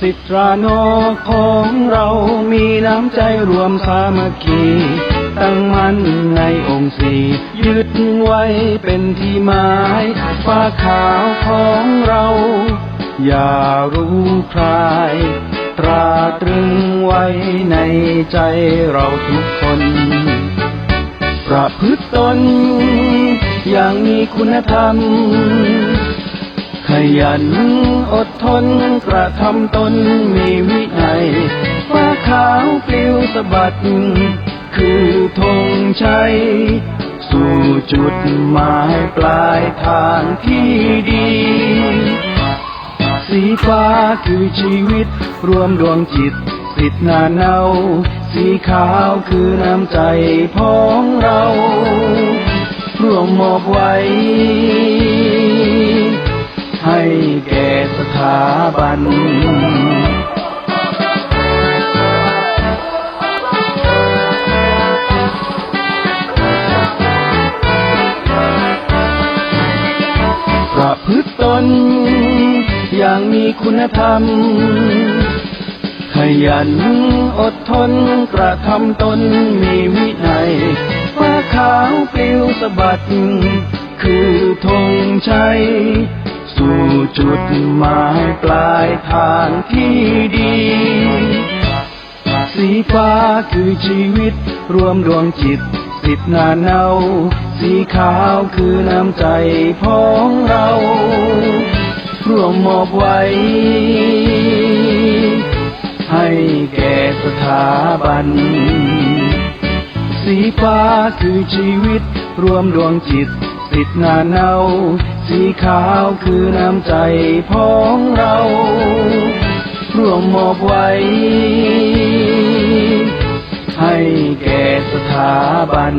สิทธราโนของเรามีน้ำใจรวมสามัคคี ตั้งมั่นในองค์สียึดไว้เป็นที่หมายฟ้าขาวของเรา อย่ารู้ใครตราตรึงไว้ในใจเราทุกคน ประพฤติตนอย่างมีคุณธรรม ยันอดทนกระทำตนมีวินัยฟ้าขาวปลิวสะบัด คือธงชัย สู่จุดหมายปลายทางที่ดี สีฟ้าคือชีวิต รวมดวงจิตสิทธนาเนา สีขาวคือน้ำใจพ้องเรา รวมมอบไว้ บัน ประพฤติตน อย่างมีคุณธรรม ขยันอดทนกระทำตนมีวินัยฟ้าขาวปลิวสะบัด คือธงชัย สู่จุดหมายปลายทางที่ดี สีฟ้าคือชีวิต รวมดวงจิต สิทธินาเนา สีขาวคือน้ำใจพ้องเรารวมมอบไว้ ให้แก่สถาบัน สีฟ้าคือชีวิต รวมดวงจิต สิดหน้าเนาสีขาวคือน้ำใจพ้องเราร่วมมอบไว้ ให้แก่สถาบัน